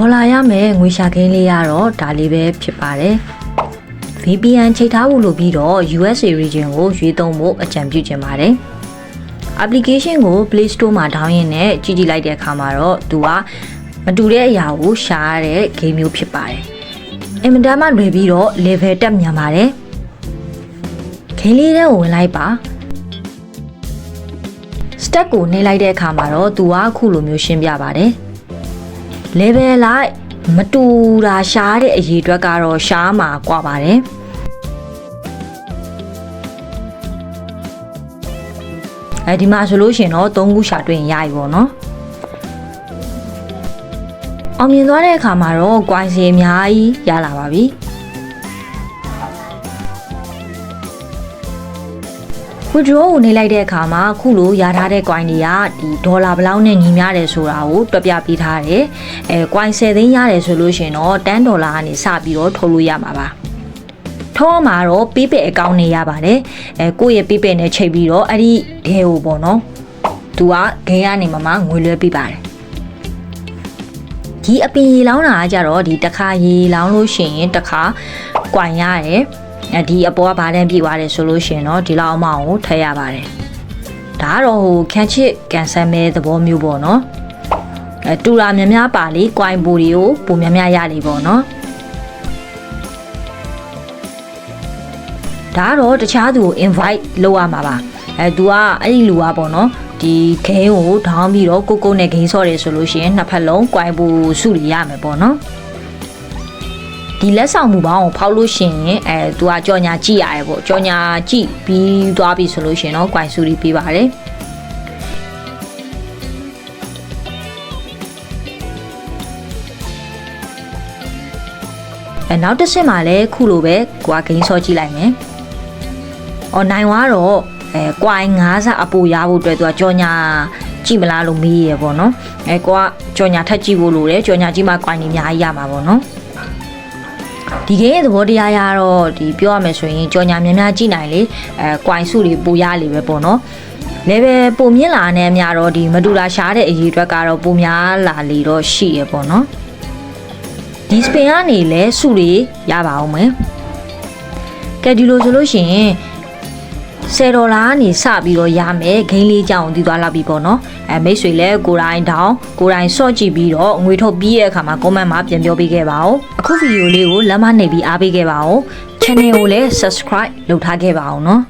ဒေါ်လာရမယ်ငွေရှာခင်းလေးရတော့ဒါလေးပဲဖြစ်ပါတယ် VPN ချိန်ထားဖို့လိုပြီးတော့ USA region ကိုရွေးသုံးဖို့အကြံပြုချင်ပါတယ် application ကို Play Store မှာ down ရင်းနဲ့ကြည့်ကြည့်လိုက်တဲ့အခါမှာတော့သူကမတူတဲ့အရာကိုရှာရတဲ့ game မျိုးဖြစ်ပါတယ်အင်မတန်မှလွယ်ပြီးတော့ level တက်မြန်ပါတယ်ဂိမ်းလေးထဲကိုဝင်လိုက်ပါ step ကိုနှိပ်လိုက်တဲ့အခါမှာတော့သူကအခုလိုမျိုးရှင်းပြပါတယ် level လိုက်မတူတာရှားတဲ့အရေးအတွက်ကတော့ရှားမှာကွာပါတယ်အဲဒီမှာဆိုလို့ရှင်တော့၃ခုရှာတွေ့ရင်ရပြီပေါ့နော်အောင်မြင်သွားတဲ့အခါမှာတော့ coin စီအများကြီးရလာပါပြီ။ withdraw ကိုနေလိုက်တဲ့အခါမှာခုလိုရထားတဲ့ coin တွေကဒီဒေါ်လာဘယ်လောက်နဲ့ညီမျှတယ်ဆိုတာကိုတွက်ပြပေးထားတယ်။အဲ coin 10သိန်းရတယ်ဆိုလို့ရှိရင်တော့10ဒေါ်လာကနေစပြီးတော့ထုတ်လို့ရမှာပါ။ထောမှာတော့ PayPal account နဲ့ရပါတယ်။အဲကိုယ့်ရဲ့ PayPal နဲ့ချိန်ပြီးတော့အဲ့ဒီဂဲကိုပေါ့နော်။သူကဂဲကနေမှမှငွေလွှဲပေးပါတယ်။ဒီအပင်ရေလောင်းတာကကြတော့ဒီတစ်ခါရေလောင်းလို့ရှိရင်တစ်ခါ coin ရတယ်။အဲ ဒီအပေါ်ကဘာတန်းပြည့်သွားတယ်ဆိုလို့ရှိရင်တော့ဒီလောက်အမောင်ကိုထည့်ရပါတယ်ဒါကတော့ဟိုခန့်ချစ်ကန်ဆယ်မဲသဘောမျိုးပေါ့နော်အဲတူတာများများပါလေကွိုင်ပူတွေကိုပုံများများရလေပေါ့နော်ဒါကတော့တခြားသူကို invite လုပ်ရမှာပါအဲ तू ကအဲ့ဒီလူကပေါ့နော်ဒီဂိမ်းကိုဒေါင်းပြီးတော့ကိုကိုနဲ့ဂိမ်းဆော့တယ်ဆိုလို့ရှိရင်နှစ်ဖက်လုံးကွိုင်ပူစုတွေရမယ်ပေါ့နော် ဒီလက်ဆောင်မှုပေါင်းကိုဖောက်လို့ရှိရင်အဲသူကကြော်ညာကြည့်ရတယ်ပေါ့ကြော်ညာကြည့်ပြီးသွားပြီဆိုလို့ရှိရင်တော့ coin စုတွေပေးပါတယ်အဲနောက်တစ်ဆင့်မှာလည်းခုလိုပဲကိုကဂိမ်းဆော့ကြည့်လိုက်မယ်။အော်နိုင်သွားတော့အဲကွိုင်9ဆအပူရဖို့အတွက်သူကကြော်ညာကြည့်မလားလို့မေးရပေါ့နော်။အဲကိုကကြော်ညာထပ်ကြည့်ဖို့လိုတယ်ကြော်ညာကြည့်မှကွိုင်ကြီးအများကြီးရမှာပေါ့နော်။ ဒီဂိမ်းရဲ့သဘောတရားရတော့ဒီပြောရမယ်ဆိုရင်ကြော်ညာများများကြည့်နိုင်လေအဲကွိုင်စုတွေပူရလေပဲပေါ့နော်။ level ပုံမြင့်လာတဲ့အများတော့ဒီမတူလာရှားတဲ့အရေးအတွက်ကတော့ပုံများလာလေတော့ရှိရပေါ့နော်။ဒီစပင်ကနေလဲစုတွေရပါအောင်မယ်။ကဲဒီလိုဆိုလို့ရှိရင် 10ဒေါ်လာကနေစပြီးတော့ရမယ်ဂိမ်းလေးကြောင်းတည်သွားလောက်ပြီပေါ့နော်အဲမိတ်ဆွေလည်းကိုယ်တိုင်တောင်းကိုယ်တိုင်စော့ကြည့်ပြီးတော့ငွေထုတ်ပြီးရဲ့အခါမှာ comment မှာပြန်ပြောပေးခဲ့ပါဦးအခုဗီဒီယိုလေးကိုလက်မနှိပ်ပြီးအားပေးခဲ့ပါဦး channel ကိုလည်း subscribe လုပ်ထားခဲ့ပါဦးနော်